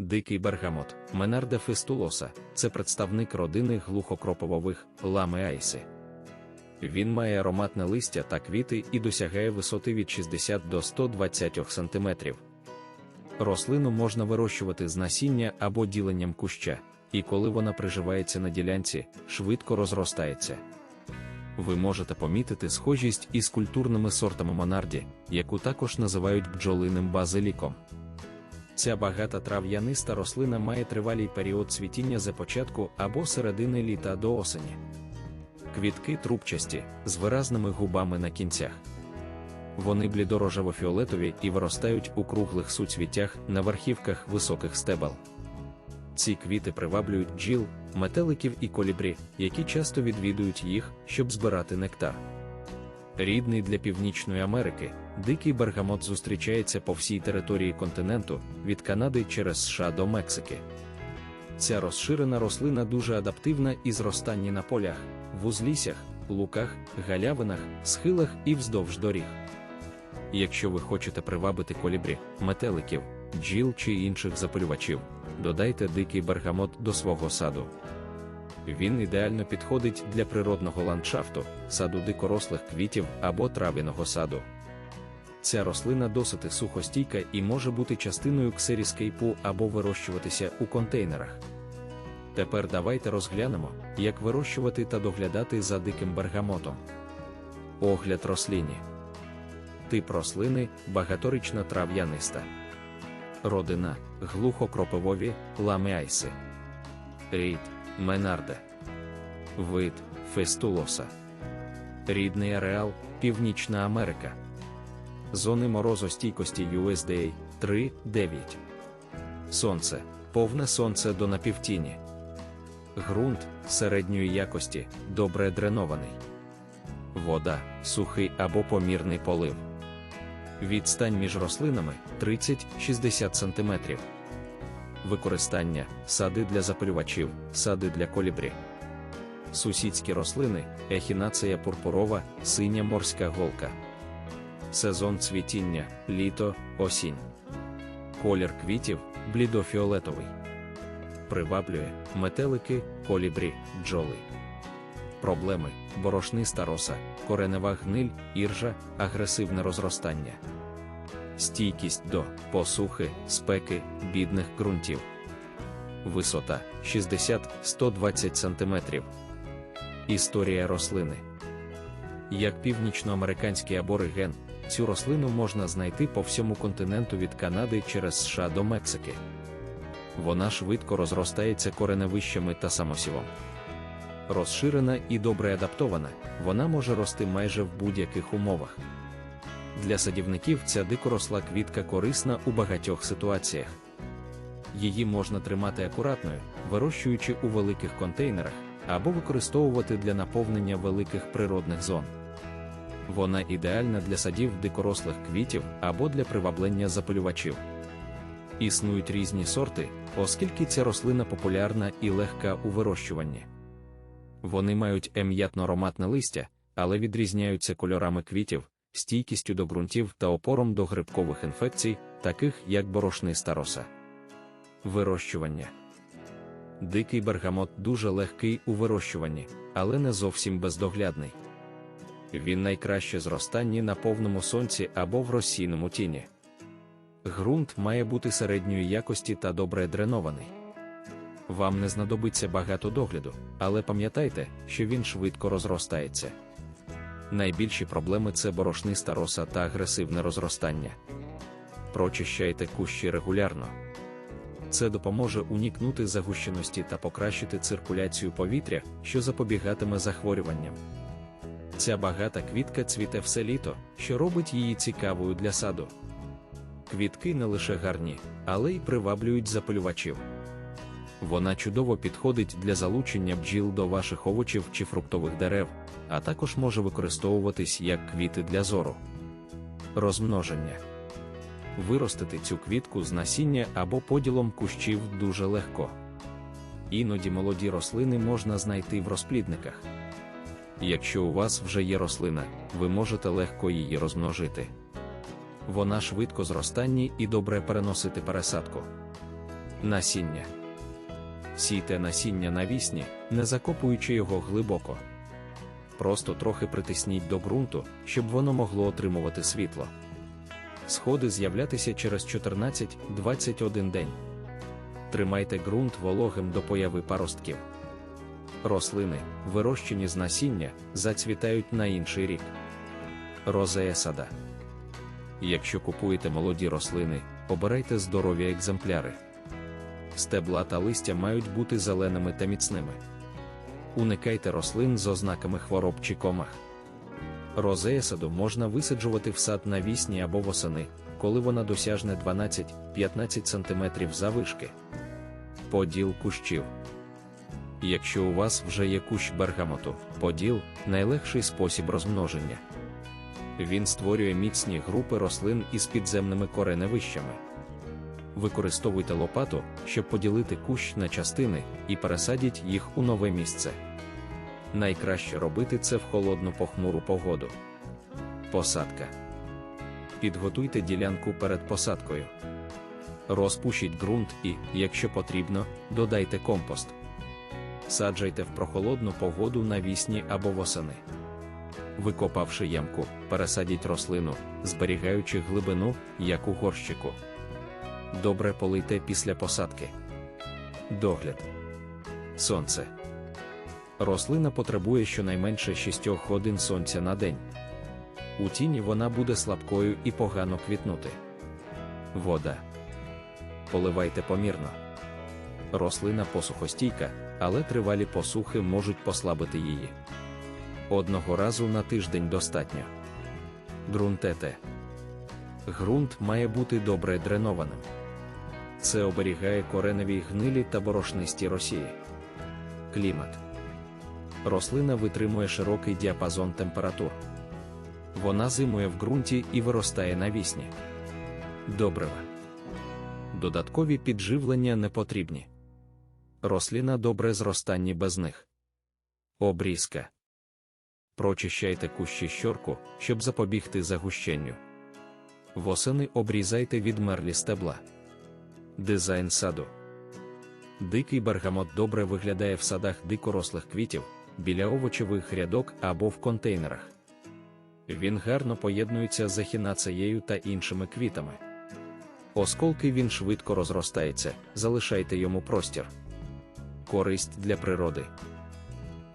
Дикий бергамот Менарде фистулоса це представник родини глухокроповових ламеайси. Він має ароматне листя та квіти і досягає висоти від 60 до 120 см. Рослину можна вирощувати з насіння або діленням куща, і коли вона приживається на ділянці, швидко розростається. Ви можете помітити схожість із культурними сортами монарді, яку також називають бджолиним базиліком. Ця багата трав'яниста рослина має тривалий період цвітіння за початку або середини літа до осені. Квітки трубчасті, з виразними губами на кінцях. Вони блідорожево-фіолетові і виростають у круглих суцвіттях на верхівках високих стебел. Ці квіти приваблюють бджіл, метеликів і колібрі, які часто відвідують їх, щоб збирати нектар. Рідний для Північної Америки, дикий бергамот зустрічається по всій території континенту від Канади через США до Мексики. Ця розширена рослина дуже адаптивна і зростання на полях, в узліссях, луках, галявинах, схилах і вздовж доріг. Якщо ви хочете привабити колібрі, метеликів, бджіл чи інших запалювачів, додайте дикий бергамот до свого саду. Він ідеально підходить для природного ландшафту, саду дикорослих квітів або трав'яного саду. Ця рослина досить сухостійка і може бути частиною ксеріскейпу або вирощуватися у контейнерах. Тепер давайте розглянемо, як вирощувати та доглядати за диким бергамотом. Огляд рослині. Тип рослини багаторічна трав'яниста. Родина глухокропивові ламеайси. Рід Менарде. Вид Фестулоса. Рідний ареал Північна Америка. Зони морозостійкості USDA 3-9. Сонце. Повне сонце до напівтіні. Ґрунт середньої якості, добре дренований. Вода сухий або помірний полив. Відстань між рослинами 30-60 см. Використання сади для запалювачів, сади для колібрі. Сусідські рослини, ехінація пурпурова, синя морська голка. Сезон цвітіння, літо, осінь. Колір квітів блідофіолетовий. Приваблює метелики, колібрі, бджоли. Проблеми борошниста роса, коренева гниль, іржа, агресивне розростання. Стійкість до посухи, спеки, бідних ґрунтів. Висота 60-120 см. Історія рослини. Як північноамериканський абориген, цю рослину можна знайти по всьому континенту від Канади через США до Мексики. Вона швидко розростається кореневищами та самосівом. Розширена і добре адаптована, вона може рости майже в будь-яких умовах. Для садівників ця дикоросла квітка корисна у багатьох ситуаціях. Її можна тримати акуратною, вирощуючи у великих контейнерах або використовувати для наповнення великих природних зон. Вона ідеальна для садів дикорослих квітів або для приваблення запалювачів. Існують різні сорти, оскільки ця рослина популярна і легка у вирощуванні. Вони мають ем'ятно-ароматне листя, але відрізняються кольорами квітів, стійкістю до ґрунтів та опором до грибкових інфекцій, таких як борошниста роса. Вирощування Дикий бергамот дуже легкий у вирощуванні, але не зовсім бездоглядний. Він найкраще зростання на повному сонці або в розсійному тіні. Ґрунт має бути середньої якості та добре дренований. Вам не знадобиться багато догляду, але пам'ятайте, що він швидко розростається. Найбільші проблеми це борошниста роса та агресивне розростання. Прочищайте кущі регулярно. Це допоможе уникнути загущеності та покращити циркуляцію повітря, що запобігатиме захворюванням. Ця багата квітка цвіте все літо, що робить її цікавою для саду. Квітки не лише гарні, але й приваблюють запалювачів. Вона чудово підходить для залучення бджіл до ваших овочів чи фруктових дерев, а також може використовуватись як квіти для зору. Розмноження. Виростити цю квітку з насіння або поділом кущів дуже легко. Іноді молоді рослини можна знайти в розплідниках. Якщо у вас вже є рослина, ви можете легко її розмножити. Вона швидко зростання і добре переносити пересадку. Насіння. Сійте насіння навісні, не закопуючи його глибоко. Просто трохи притисніть до ґрунту, щоб воно могло отримувати світло. Сходи з'являтися через 14-21 день. Тримайте ґрунт вологим до появи паростків. Рослини, вирощені з насіння, зацвітають на інший рік. Розея сада. Якщо купуєте молоді рослини, обирайте здорові екземпляри. Стебла та листя мають бути зеленими та міцними. Уникайте рослин з ознаками хвороб чи комах. Розея саду можна висаджувати в сад навісні або восени, коли вона досягне 12-15 см завишки. Поділ кущів. Якщо у вас вже є кущ бергамоту, поділ найлегший спосіб розмноження. Він створює міцні групи рослин із підземними кореневищами. Використовуйте лопату, щоб поділити кущ на частини і пересадіть їх у нове місце. Найкраще робити це в холодну похмуру погоду. Посадка. Підготуйте ділянку перед посадкою. Розпушіть ґрунт і, якщо потрібно, додайте компост. Саджайте в прохолодну погоду навісні або восени. Викопавши ямку, пересадіть рослину, зберігаючи глибину, як у горщику. Добре полийте після посадки. Догляд. Сонце. Рослина потребує щонайменше 6 годин сонця на день. У тіні вона буде слабкою і погано квітнути. Вода. Поливайте помірно. Рослина посухостійка, але тривалі посухи можуть послабити її. Одного разу на тиждень достатньо. Ґрунтете. Ґрунт має бути добре дренованим. Це оберігає кореневі гнилі та борошнисті росії. Клімат. Рослина витримує широкий діапазон температур. Вона зимує в ґрунті і виростає навісні. Добрива. Додаткові підживлення не потрібні. Рослина добре зростанні без них. Обрізка. Прочищайте кущі щорку, щоб запобігти загущенню. Восени обрізайте відмерлі стебла. Дизайн саду. Дикий бергамот добре виглядає в садах дикорослих квітів, біля овочевих рядок або в контейнерах. Він гарно поєднується з ехінацеєю та іншими квітами. Осколки він швидко розростається, залишайте йому простір. Користь для природи.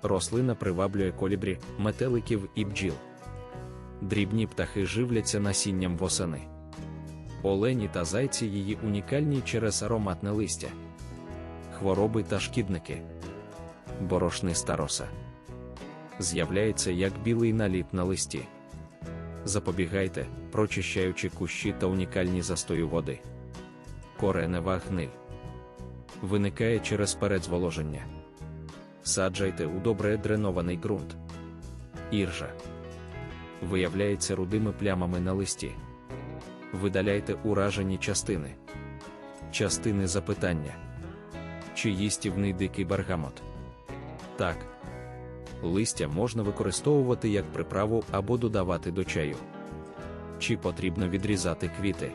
Рослина приваблює колібрі, метеликів і бджіл. Дрібні птахи живляться насінням восени. Олені та зайці її унікальні через ароматне листя, хвороби та шкідники. Борошниста роса. З'являється як білий наліт на листі. Запобігайте, прочищаючи кущі та унікальні застою води. Коренева гниль. Виникає через передзволоження. Саджайте у добре дренований ґрунт. Іржа. Виявляється рудими плямами на листі. Видаляйте уражені частини. Частини запитання. Чи їстівний дикий бергамот? Так. Листя можна використовувати як приправу або додавати до чаю. Чи потрібно відрізати квіти?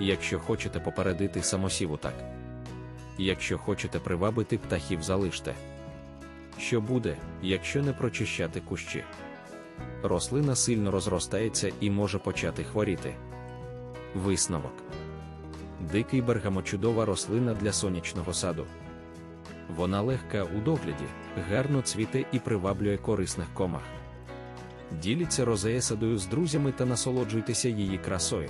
Якщо хочете попередити самосіву так. Якщо хочете привабити птахів, залиште. Що буде, якщо не прочищати кущі? Рослина сильно розростається і може почати хворіти. Висновок. Дикий бергамочудова рослина для сонячного саду. Вона легка у догляді, гарно цвіте і приваблює корисних комах. Діліться розея садою з друзями та насолоджуйтеся її красою.